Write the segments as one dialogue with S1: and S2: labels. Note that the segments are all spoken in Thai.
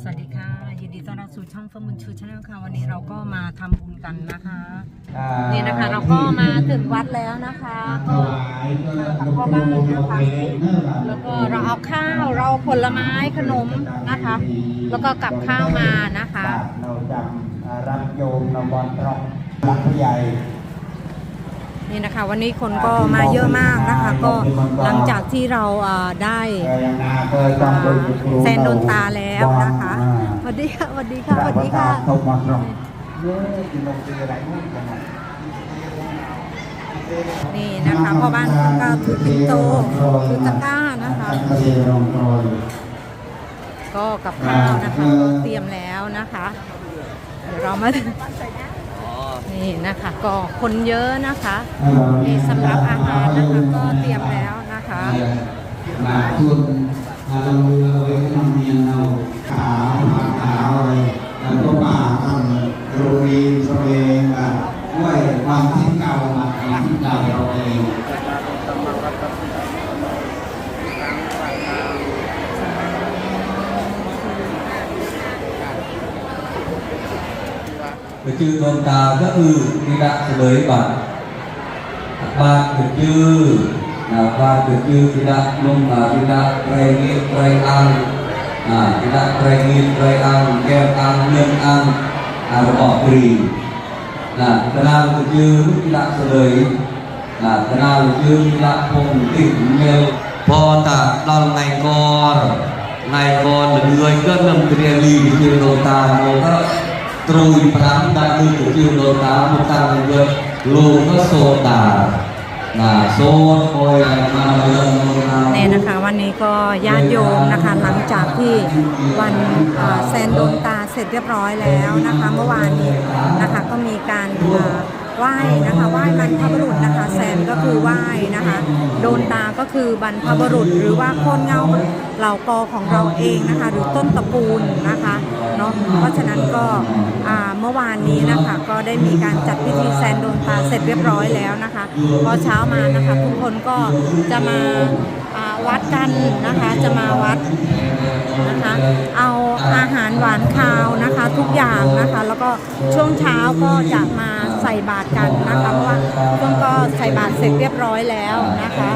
S1: สวัสดีค่ะยินดีต้อนรับสู่ช่องเฟิร์มบุญชูชาแนลค่ะวันนี้เราก็มาทำบุญกันนะคะนี่นะคะเราก็มาถึงวัดแล้วนะคะก็มากับพ่อบ้านนะคะแล้วก็เราเอาข้าวเราผลไม้ขนมนะคะ แล้วก็กับข้าวมานะคะ
S2: เราจำรับโยมนวันรองหลักผู้ใหญ่
S1: นี่นะคะวันนี้คนก็มาเยอะมากนะคะ ก็หลังจากที่เราได้
S2: เอ่อยังนาเคยต้องโดยครู
S1: แซนโดนตาแล้วนะคะสวัสดีค่ะสวัสดีค่ะสวัสดีค่ะ
S2: ทบมาตรงเยอะกินลงตีอะไรนู่นกันนะ
S1: นี่นะคะพ่อบ้านก็ถือปิ่นโตถือตะกร้านะคะก็กับข้าวนะคะเตรียมแล้วนะคะ เดี๋ยวเรามา นี่นะคะก็คนเยอะนะคะนี่สำหรับอาหารนะคะก็เตรียมแล้วนะคะ
S2: มาทุนเราเราเองทำเนียนเราขาวขาวเลยแล้วก็ป่าทำโรตีโรเองแบบด้วยความที่เก่ามาควา มที่เก่าเราเอง
S3: Kecil donta ke u tidak seloi bat. Bat kecil, nah bat kecil tidak lum nah, tidak rengit rengang, nah tidak rengit rengang, kem ang yen ang, arbok kri. Nah kenal kecil tidak seloi, nah kenal kecil tidak pung tik mel. พอตะตอนไงกอนไงกอนเหลือยก็นำเตรูอีพรามดันมือถูกยิวโดนตาำมุตังเยอลูก็โสตานาโซคอยมาเรื่อง
S1: เนี่ยนะคะ วันนี้ก็ญาติโยมนะคะ หลังจากที่วันแซนดวงตาเสร็จเรียบร้อยแล้วนะคะ เมื่อวานนี้นะคะก็มีการ ไหว้นะคะไหว้บรรพบุรุษนะคะ แซนก็คือไหว้นะคะ โดนตาก็คือบรรพบุรุษ หรือว่าโคนเงาเหล่ากอของเราเองนะคะ หรือต้นตระกูลนะคะเนาะเพราะฉะนั้นก็เมื่อวานนี้นะคะ ก็ได้มีการจัดพิธีแซนโดนตาเสร็จเรียบร้อยแล้วนะคะพอเช้ามานะคะ ทุกคนก็จะมาอ่าวัดกันนะคะจะมาวัดนะคะเอาอาหารหวานคาวนะคะทุกอย่างนะคะ แล้วก็ช่วงเช้าก็จะมาใส่บาตรกันนะคะเพราะว่าช่งก็ใส่บาตรเสร็จเรียบร้อยแล้วนะคะ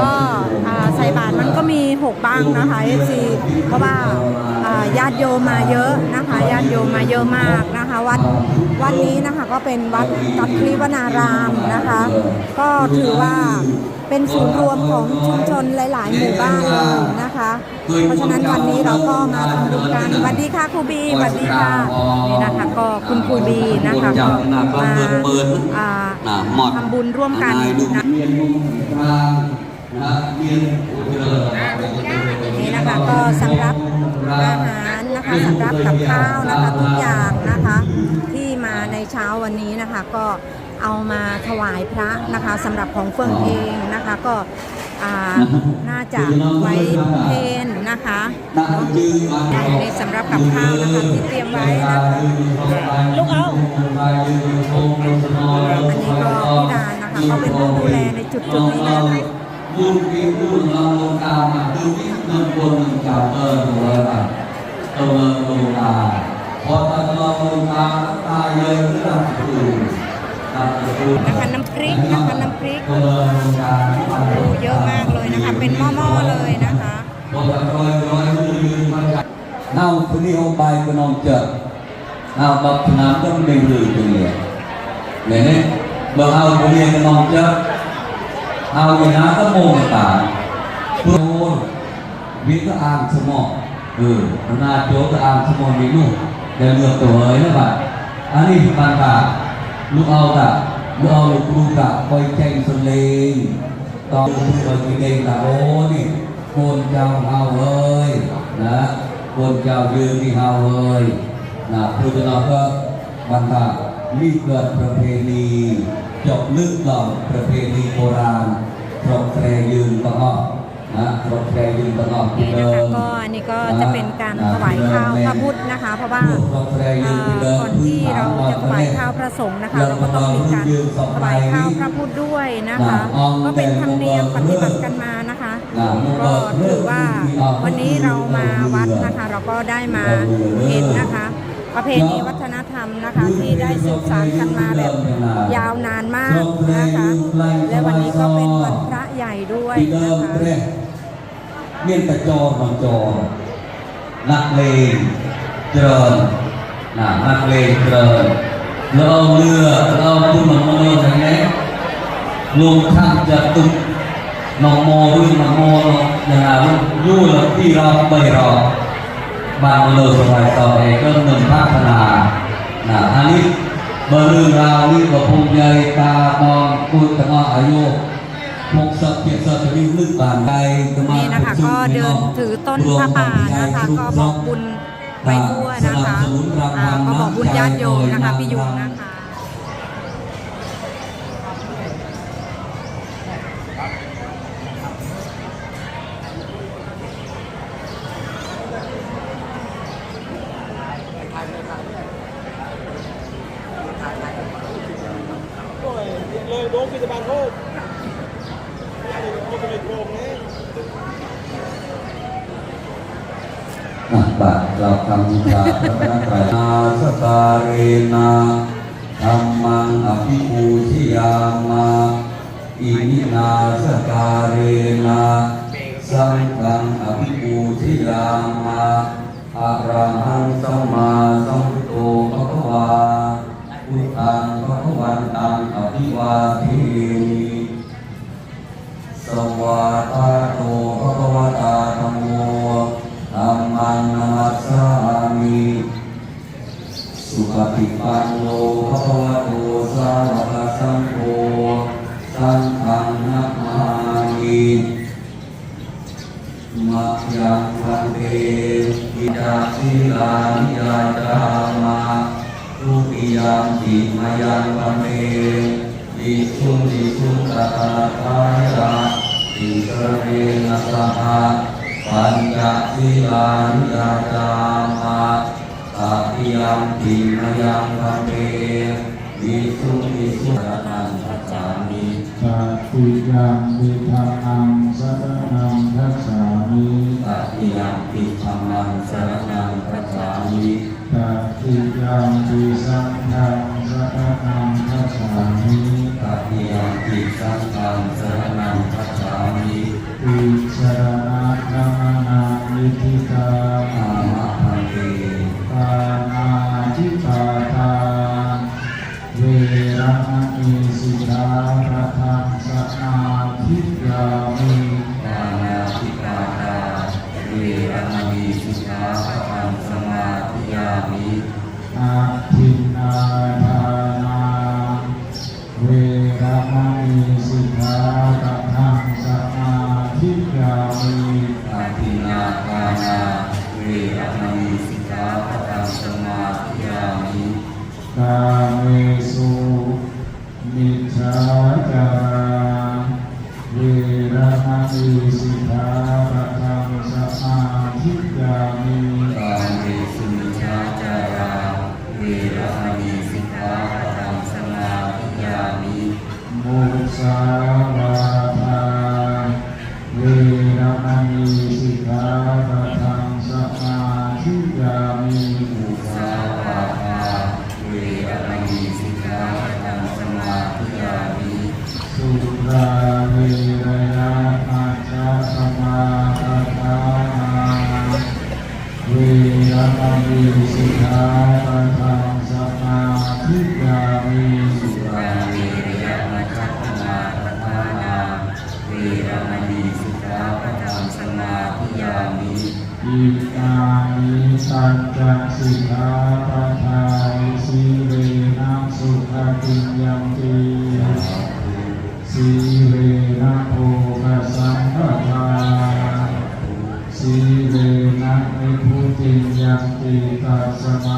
S1: ก็ใส่บาตรมันก็มี6บ้างนะคะเอซีเพราะว่าอ่าญาติโยมมาเยอะนะ นะคะญาติโยมมาเยอะมากนะคะ วัดวัดนี้นะคะก็เป็นวัดกัตริวนารามนะคะ ก็ถือว่าเป็นศูนย์รวมของชุมชนหลาย ๆ หมู่บ้านนะคะ เพราะฉะนั้นวันนี้เราก็มาทำดูกันสวัสดีค่ะครูบีสวัสดีค่ะนี่นะคะก็คุณครูบีนะคะก็มาทำบุญร่วมกันนะนี่นะคะก็สำหรับอาหาร คะสำหรับกับข้าวนะคะทุกอย่างนะคะ ที่มาในเช้าวันนี้นะคะก็เอามาถวายพระนะคะสำหรับของเฟื่องเองนะคะก็น่าจะไว้เพนนะคะ
S3: ใน
S1: สำหรับกับข้าวนะคะที่เตรียมไว้นะคะลูกเอาอันนี้ก็พี่ดานนะคะเขาเป็นผู้ดูแลในจุดจุดนี้นะคะ
S3: มุ่งพิมุ่งเราลงตาดูที่เมืองบนเก่าเออหัวเรา เออลงตาพอตะลองลงตาตาเยิ้มระดับสูง
S1: นะคะน้ำพริกนะคะน้ำพริกดูเยอะมากเลยนะคะ เป็นหม้อๆเลยนะคะ
S3: น่าคุณนี่เอาใบก็นองเจอน่าบับน้ำต้องเป็นหรือเป็นเนี่ยเนี่ยเบ้ราเอาคุณนี่ก็นองเจอเอาเวลาก็โมงตาโดนวิ่งก็อ่างสมอง มีลูกเดี๋ยวเลือตัวเอ้ยนะบัดอันนี้คือปัญหาลูกเอาตะลูกเอาลูกครูกะคอยแข่งสเลงตอนที่เรากินเองนะโอ้นี่คนเจ้าเฮาเอ้ยนะคนเจ้ายืนที่เฮาเอ้ยนะพูดเราก็บรรดานี่เกิดประเพณีจบลึกหล่อประเพณีโบราณตรงแตรยืนก็ฮะ นี่นะ
S1: คะก็อันนี้ก็จะเป็นการถวายข้าวพระพุทธนะคะ เพราะว่า
S3: ก่
S1: อ
S3: นที่เรา
S1: จะถวายข้าวพระสงฆ์นะคะเราก็ต้องมีการถวายข้าวพระพุทธด้วยนะคะ ก็เป็นธรรมเนียมปฏิบัติกันมานะคะก็ถือว่าวันนี้เรามาวัดนะคะ เราก็ได้มาเห็นนะคะประเพณีวัฒนธรรมนะคะที่ได้สืบสานกันมาแบบยาวนานมากนะคะ และวันนี้ก็เป็นวันพระใหญ่ด้วยนะคะ
S3: เรียกเมียนตะจอบางจอนักเลงเจริญนะนักเลงเจริญเราเอาเรือเราเอาคุณหมอโมอะไรเงี้ยรวมทั้งจะตุกน้องโมรุ่นน้องโมอย่างไรยู่หลับที่เราไปรอบางเรือสมัยต่อเองก็เงินพัฒนานะอันนี้เบอร์เรื่องราวนี้ก็คงใหญ่ตาตอนคุยกันว่าอายุ นใดก็มา
S1: นี่นะคะก็เดินถือต้นพระป่านะคะก็บอกบุญไปทั่วนะคะก็บอกบุญญาติโยมนะคะพี่ยุงนะคะ
S4: เลยโดนพิจารณาโทษโอ้เป็นโกงเนี่ย
S3: อะบาทเราทำจากพระนักไตรนาสการเรนา ธรรมังอภิปูชยามาอิมินาสการเรนาสังฆังอภิปูชยามาอะระหังสัมมาสัมพุทโธภะคะวาพุทธังภะคะวันตังอภิวาเทมิสวาตาโตภะคะวะตาธัมโมธัมมังนัสสามิ สุปฏิปันโนภะควะโตสาวกสังโฆสังฆังนัมมามิมัจยังพันเตอิจาสิลานิยาจามาทุติยามปิมายังพันเตดิสุดิสุตตะทายะติสรเรนะสหะปัญจสิลานิยาจามา ตติยามปิมายังพันเตดิสุดิสุตตะทัจจามิ
S2: สาธุยังวิธานังสรนังทัสสามิ
S3: ตติยามปิธรรมังสรณังคัจฉามิ
S2: ตาทิยังวิสังฆังสรนังทัสสามิ
S3: ตติยามปิสังฆังส
S2: รณั ม
S3: ณีสิกขาปะทังสมาธิยามิ
S2: กาเมสุมิจฉาจาร สุ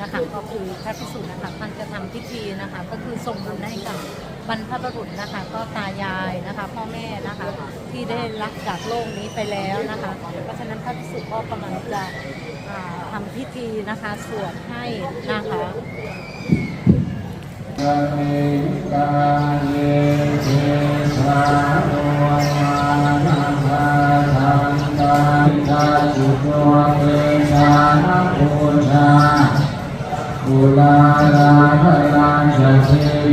S3: นะ
S2: คะ
S3: ก็คื
S2: อพระพิสุนะ
S1: คะท่านจะทำพิธีนะคะ ก็คือส่งบุญให้กับบรรพบุรุษนะคะ ก็ตายายนะคะ พ่อแม่นะคะ ที่ได้รับจากโลกนี้ไปแล้วนะคะ เพราะฉะนั้นพระพิสุก็กำลังจะอ่าทำพิธีนะคะสวดให้นะคะ
S2: กาเมกาเยเทสาโนมานาคาทันตาจาจุโตเตชานะปูชา กุลาลาภลาจะเท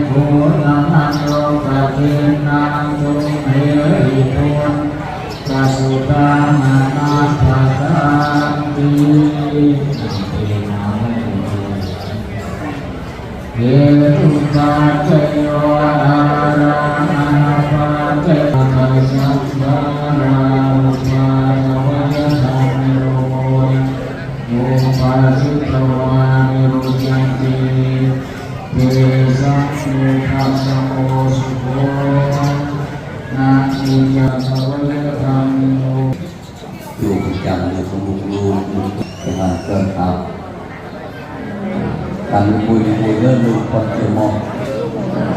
S2: ภูนามันโยกะเทนังตุเมหิตุ ก
S3: คนจะมอง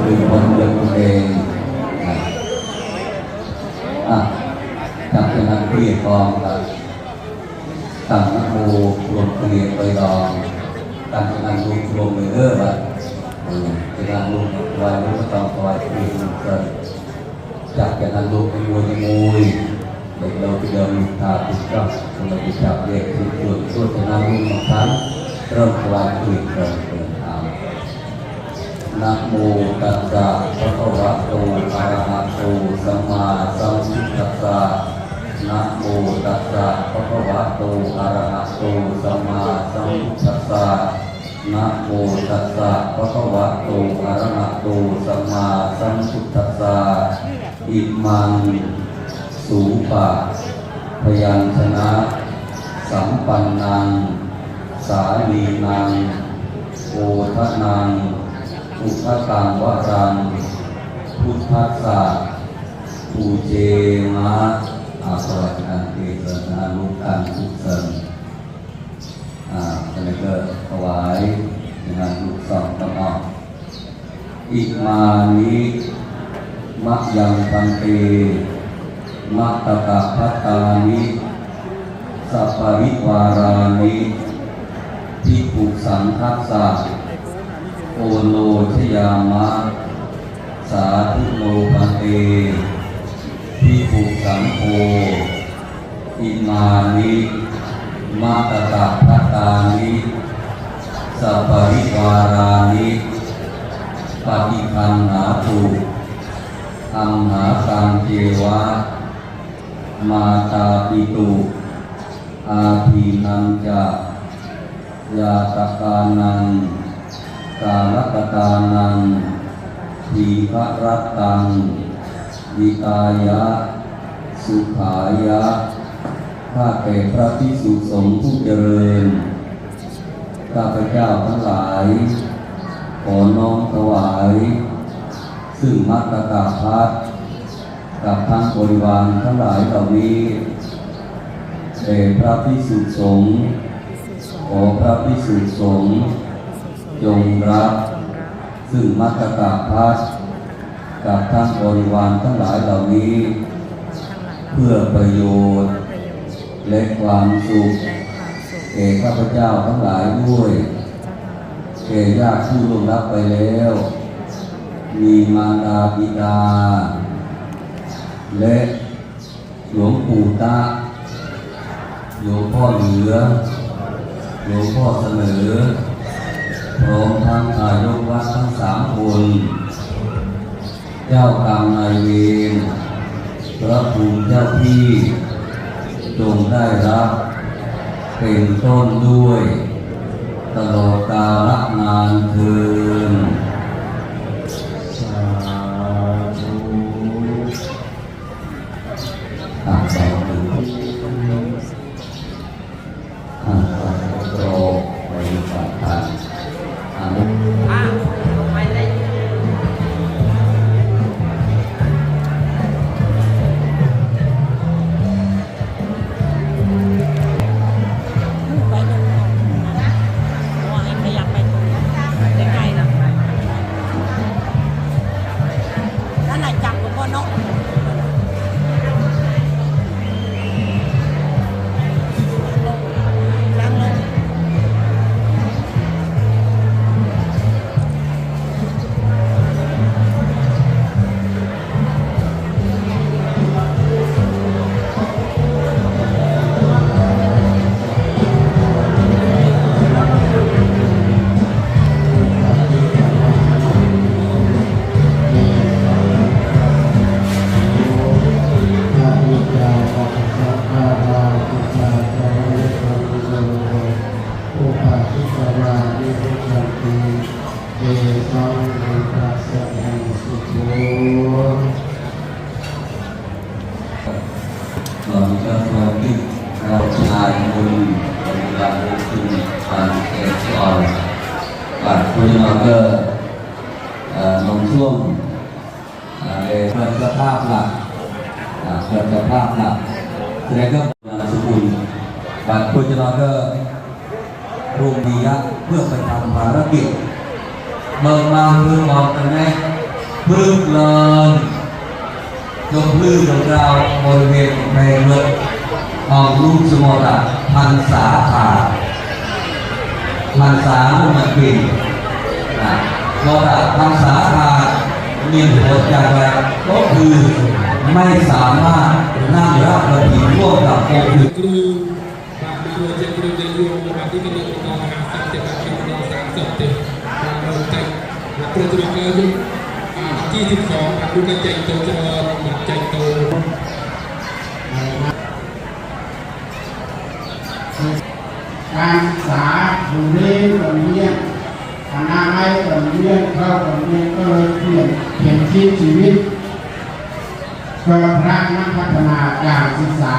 S3: หรือคนเดินเองอะจากนั้นเปลี่ยนกองครับตั้งนักโมรวมเปลี่ยนไปลองตั้งนั้นรวมรวมไปเรื่อยว่าจะนั้นรวมไว้รู้ต้องคอยเปลี่ยนเกินจากจากนั้นลูกเป็นมวยมวยเด็กเราที่เดิมทาติดกับเราไปจับเด็กที่ตรวจตรวจจะนำมือมาคั้นเริ่มกลายคุยเริ่มเดินทาง นะโมตัสสะภะคะวะโตอะระหะโตสัมมาสัมพุทธัสสะนะโมตัสสะภะคะวะโตอะระหะโตสัมมาสัมพุทธัสสะนะโมตัสสะภะคะวะโตอะระหะโตสัมมาสัมพุทธัสสะอิมังสูปะพยัญชนะ สัมปันนัง สาลีนังโอทนัง อุทตังวรัง พุทธัสสะปูเจมะอาสวัสดิอันเตสนาลุกันทุกเสริมอ่าแล้วก็ถวายงานลูกสองต้ออกอิมานิมะยังพันเตมะตะกะพัตตานิสัปปริวารานิทิปุสังคัสสะ โอโลชยามะ สาธุโลพันเตทิปุสังโฆอิมานิมะตะกะพัตตานิสัปริวารานิปฏิคันหาภูอัมหากังเจวะ มาตาปิตุอาภีนังจะยาตกานัง กาลกตานังทีฆรัตตังวิตายะ สุขายะ ข้าแต่พระพิสุสงฆ์ผู้เจริญ ข้าพเจ้าทั้งหลาย ขอน้อมถวาย ซึ่งมัตตกาพัดกับทั้งบริวารทั้งหลายเหล่านี้แด่พระพิสุสงฆ์ขอพระพิสุสงฆ์ จงรับซึ่งมัตตกาพัดกับทั้งบริวารทั้งหลายเหล่านี้ เพื่อประโยชน์ และความสุขแก่ข้าพเจ้าทั้งหลายด้วยแก่ญาติผู้ล่วงลับไปแล้ว มีมารดาบิดา และหลวงปู่ตาหลวงพ่อเหลือหลวงพ่อเสนอ ร้อมทั้งนายกวัดทั้งสามคน เจ้ากรรมนายเวรพระภูมิเจ้าที่จงได้รับ เป็นต้นด้วยา
S1: พึงอ
S2: อก
S3: กันไหมพึกเลินยงพื้นของเราบริเวณในเรือออกลูกสมรพันษาขาพันษาลงมาปีนะสมรพันษาขาดมีผลอย่างไรก็คือไม่สามารถนั่งรับระดีร่วมกับโองคือื่น
S5: ที่เป็นองค์กรนะครับสังเกตการณ์การสอบติดการเงใจ นักโปรตุเกสยุคที่สิบสองครับลูกใจโตเจริญใจโต
S2: การศึกษาอยู่เรื่อยๆเรียนอนาไม้ต่อเรียนเข้าต่อเรียนก็เลยเปลี่ยนเปลี่ยนชีวิตชีวิตก็พระนักพัฒนาการศึกษา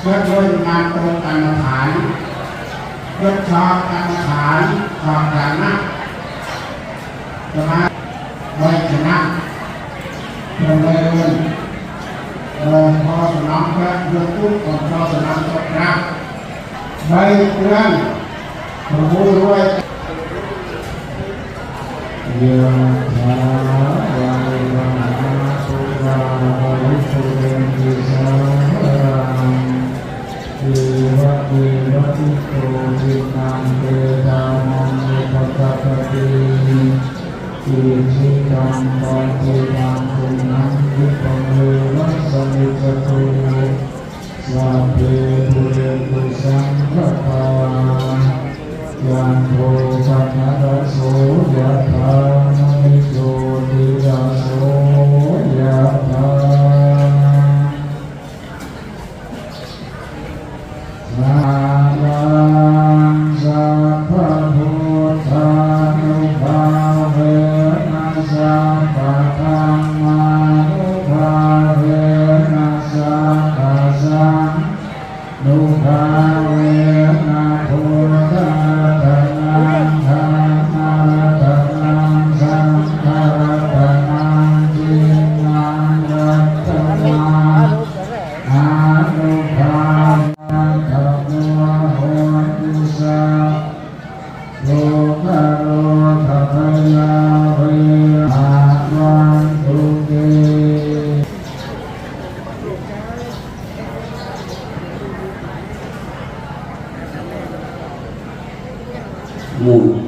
S2: เพื่อช่วยงานตรงกันฐาน ยศชอบตังขานความฐานะสมาไว้ชนะเพื่อเลยเออพอสนองพระเพื่อทุกข์ของพอสนองตกนะใบเพื่อนผู้ด้วยเยอะ
S6: ตังปฏิตังตุณัง
S3: วิปั muito